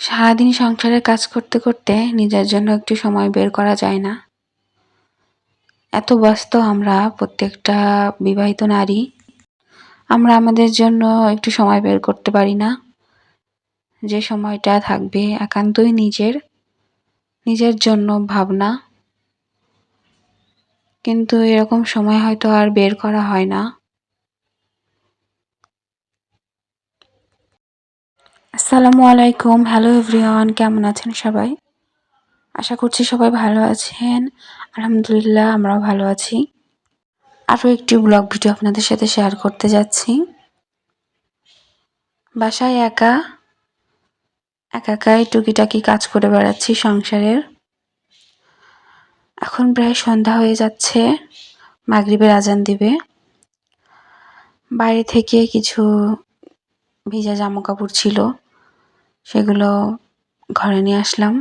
সারাদিন সংসারের কাজ করতে করতে নিজের জন্য একটু সময় বের করা যায় না। এত ব্যস্ত আমরা প্রত্যেকটা বিবাহিত নারী। আমরা আমাদের জন্য একটু সময় বের করতে পারি না। যে সময়টা থাকবে একান্তই নিজের নিজের জন্য ভাবনা। কিন্তু এরকম সময় হয়তো আর বের করা হয় না। আসসালামু আলাইকুম। হ্যালো এভরিওয়ান কেমন আছেন সবাই? আশা করছি সবাই ভালো আছেন। আলহামদুলিল্লাহ, আমরাও ভালো আছি। আরও একটি ব্লগ ভিডিও আপনাদের সাথে শেয়ার করতে যাচ্ছি। বাসায় একা একা একাই টুকিটাকি কাজ করে বেড়াচ্ছি সংসারের। এখন প্রায় সন্ধ্যা হয়ে যাচ্ছে, মাগরিবের আজান দিবে। বাইরে থেকে কিছু ভিজা জামা কাপড় ছিল। সেগুলো ঘরে নিয়ে আসলাম।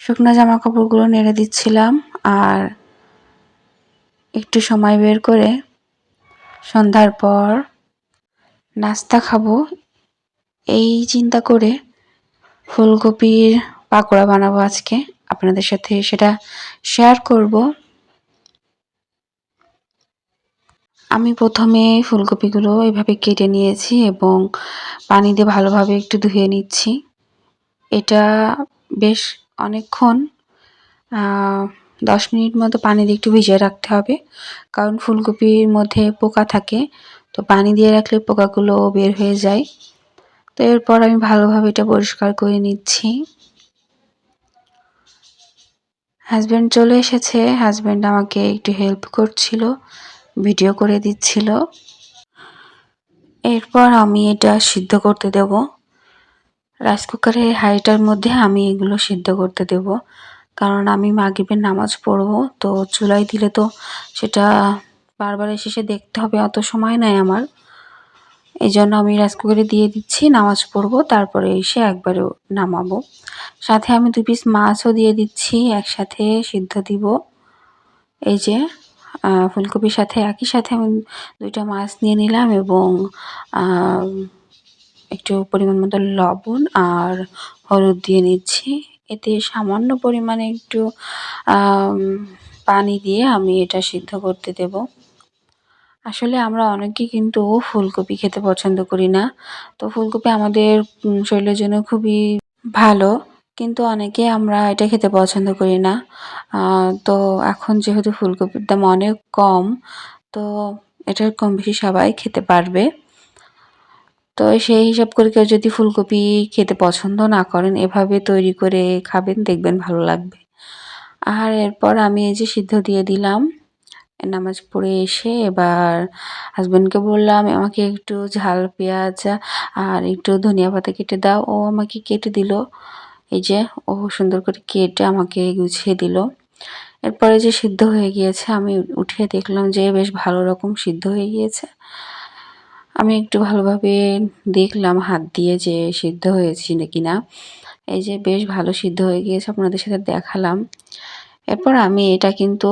শুকনো জামা কাপড়গুলো নেড়ে দিচ্ছিলাম আর একটু সময় বের করে সন্ধ্যার পর নাস্তা খাব। এই চিন্তা করে ফুলকপির পাকোড়া বানাবো আজকে। আপনাদের সাথে সেটা শেয়ার করব। আমি প্রথমে ফুলকপিগুলো এভাবে কেটে নিয়েছি এবং পানি দিয়ে ভালোভাবে একটু ধুয়ে নিচ্ছি। এটা বেশ অনেকক্ষণ দশ মিনিট মতো পানি দিয়ে একটু ভিজিয়ে রাখতে হবে। কারণ ফুলকপির মধ্যে পোকা থাকে, তো পানি দিয়ে রাখলে পোকাগুলো বের হয়ে যায়। তো এরপর আমি ভালোভাবে এটা পরিষ্কার করে নিচ্ছি। হাজব্যান্ড চলে এসেছে। হাজব্যান্ড আমাকে একটু হেল্প করছিল। ভিডিও করে দিচ্ছিল। এরপর আমি এটা সিদ্ধ করতে দেব। রাইস কুকারে হাইটার মধ্যে আমি এগুলো সিদ্ধ করতে দেব। কারণ আমি মাগিবের নামাজ পড়ব, তো চুলাই দিলে তো সেটা বারবার এসে দেখতে হবে, অত সময় নাই আমার। এই জন্য আমি রাইস কুকারে দিয়ে দিচ্ছি, নামাজ পড়ব, তারপরে এসে একবারে নামাবো। সাথে আমি দু পিস মাছও দিয়ে দিচ্ছি, একসাথে সিদ্ধ দিব। এই যে ফুলকপির সাথে একই সাথে আমি দুইটা মাছ নিয়ে নিলাম এবং একটু পরিমাণ মতো লবণ আর হলুদ দিয়ে নিচ্ছি। এতে সামান্য পরিমাণে একটু পানি দিয়ে আমি এটা সিদ্ধ করতে দেব। আসলে আমরা অনেকেই কিন্তু ফুলকপি খেতে পছন্দ করি না। তো ফুলকপি আমাদের শরীরের জন্য খুবই ভালো। কিন্তু অনেকে আমরা এটা খেতে পছন্দ করি না। তো এখন যেহেতু ফুলকপির দাম অনেক কম, তো এটা কম বেশি সবাই খেতে পারবে। তো সেই হিসাব করে কেউ যদি ফুলকপি খেতে পছন্দ না করেন, এভাবে তৈরি করে খাবেন, দেখবেন ভালো লাগবে। আর এরপর আমি এই যে সিদ্ধ দিয়ে দিলাম, নামাজ পড়ে এসে এবার হাজব্যান্ডকে বললাম, আমাকে একটু ঝাল, পেঁয়াজ আর একটু ধনিয়া পাতা কেটে দাও। ও আমাকে কেটে দিল। এই যে ও সুন্দর করে কেটে আমাকে গুছিয়ে দিল। এরপরে যে সিদ্ধ হয়ে গিয়েছে, আমি উঠিয়ে দেখলাম যে বেশ ভালো রকম সিদ্ধ হয়ে গিয়েছে। আমি একটু ভালোভাবে দেখলাম হাত দিয়ে যে সিদ্ধ হয়েছি নাকি না এই যে বেশ ভালো সিদ্ধ হয়ে গিয়েছে, আপনাদের সাথে দেখালাম। এরপর আমি এটা কিন্তু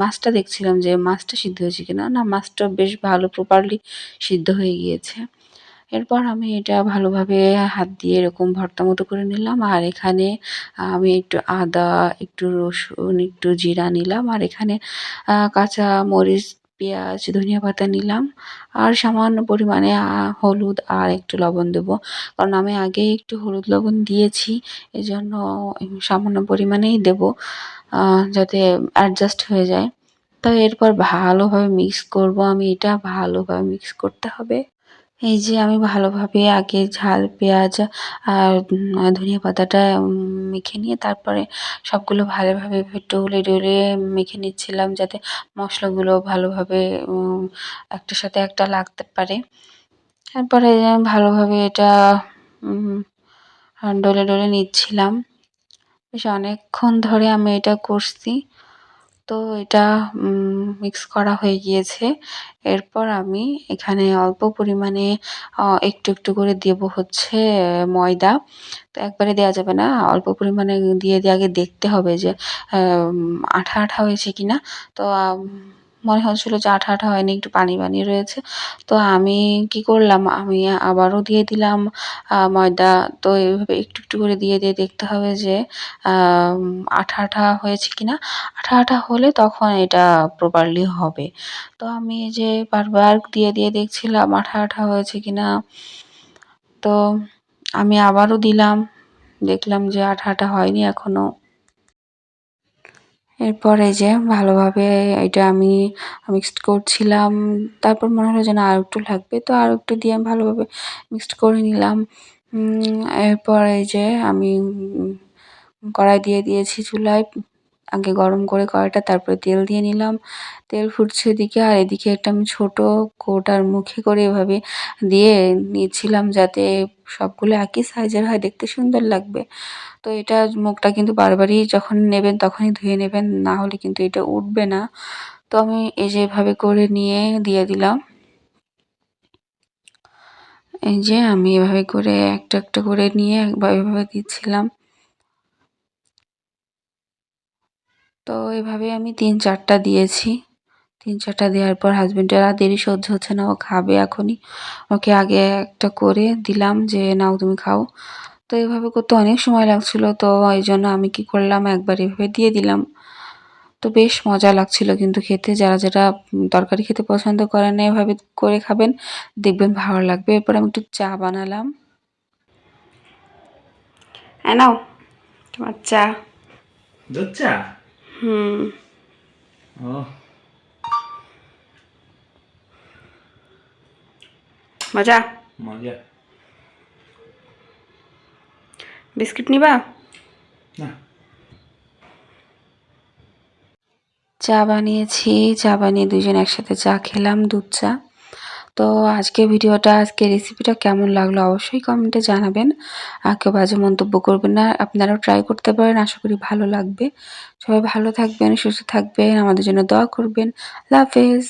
মাছটা দেখছিলাম যে মাছটা সিদ্ধ হয়েছে কিনা। না, মাছটা বেশ ভালো প্রপারলি সিদ্ধ হয়ে গিয়েছে। এরপর আমি এটা ভালোভাবে হাত দিয়ে এরকম ভর্তা মতো করে নিলাম। আর এখানে আমি একটু আদা, একটু রসুন, একটু জিরা নিলাম। আর এখানে কাঁচা মরিচ, পেঁয়াজ, ধনিয়া পাতা নিলাম। আর সামান্য পরিমাণে হলুদ আর একটু লবণ দেব। কারণ আমি আগে একটু হলুদ লবণ দিয়েছি, এজন্য সামান্য পরিমাণেই দেব যাতে অ্যাডজাস্ট হয়ে যায়। তো এরপর ভালোভাবে মিক্স করব। আমি এটা ভালোভাবে মিক্স করতে হবে। এই যে আমি ভালোভাবে আগে ঝাল, পেঁয়াজ আর ধনিয়া পাতাটা মেখে নিয়ে তারপরে সবগুলো ভালোভাবে ডলে ডলে মেখে নিচ্ছিলাম যাতে মশলাগুলো ভালোভাবে একটার সাথে একটা লাগতে পারে। তারপরে ভালোভাবে এটা ডলে ডলে নিচ্ছিলাম। বেশ অনেকক্ষণ ধরে আমি এটা করছি। তো এটা মিক্স করা হয়ে গিয়েছে। এরপর আমি এখানে অল্প পরিমাণে একটু একটু করে দেব হচ্ছে, ময়দা। তো একবারে দেওয়া যাবে না, অল্প পরিমাণে দিয়ে দিয়ে আগে দেখতে হবে যে আঠা আঠা হয়েছে কিনা। তো মনে হচ্ছিল যে আঠা আঠা হয়নি, একটু পানি পানি রয়েছে। তো আমি কি করলাম? আমি আবারও দিয়ে দিলাম। ময়দা তো এইভাবে একটু একটু করে দিয়ে দিয়ে দেখতে হবে যে আঠা আঠা হয়েছে কিনা। আঠা আঠা হলে তখন এটা প্রপারলি হবে। তো আমি যে বারবার দিয়ে দিয়ে দেখছিলাম আঠা আঠা হয়েছে কিনা, তো আমি আবারও দিলাম। দেখলাম যে আঠা আঠা হয়নি এখনও এরপরে যে ভালোভাবে এটা আমি মিক্সড করছিলাম। তারপর মনে হলো যেন আর একটু লাগবে। তো আর একটু দিয়ে আমি ভালোভাবে মিক্সড করে নিলাম। এরপর এই যে আমি কড়াই দিয়ে দিয়েছি চুলায়। আগে গরম করে কড়াইটা, তারপরে তেল দিয়ে নিলাম। তেল ফুটছে এদিকে, আর এদিকে একটা আমি ছোট কৌটার মুখে করে এভাবে দিয়ে নিচ্ছিলাম যাতে সবগুলো একই সাইজের হয়, দেখতে সুন্দর লাগবে। তো এটা মুখটা কিন্তু বারবারই যখন নেবেন তখনই ধুয়ে নেবেন, না হলে কিন্তু এটা উঠবে না। তো আমি এই যে এভাবে করে নিয়ে দিয়ে দিলাম। এই যে আমি এভাবে করে একটা একটা করে নিয়ে এভাবে দিচ্ছিলাম। তো এভাবে আমি তিন চারটা দিয়েছি। তিন চারটা দেওয়ার পর হাজব্যান্ডের আর দেরি সহ্য হচ্ছে না, ও খাবে এখনই। ওকে আগে একটা করে দিলাম যে, নাও তুমি খাও। তো এভাবে করতে অনেক সময় লাগছিল, তো এই জন্য আমি কি করলাম, একবার এভাবে দিয়ে দিলাম। তো বেশ মজা লাগছিল, কিন্তু খেতে যারা যারা তরকারি খেতে পছন্দ করেন না, এভাবে করে খাবেন, দেখবেন ভালো লাগবে। এরপর আমি একটু চা বানালাম। নাও, তোমার চা। চা? হুম ও মজা? মজা। বিস্কিট নিবা? না। চা বানিয়েছি চা বানিয়ে দুজন একসাথে চা খেলাম দুধ চা। তো আজকে ভিডিওটা, আজকে রেসিপিটা কেমন লাগল অবশ্যই কমেন্টে জানাবেন। আর কেউ বাজে মন্তব্য করবেন না, আপনারাও ট্রাই করতে পারেন, আশা করি ভালো লাগবে। সবাই ভালো থাকবেন, সুস্থ থাকবেন, আমাদের জন্য দোয়া করবেন। আল্লাহ হাফেজ।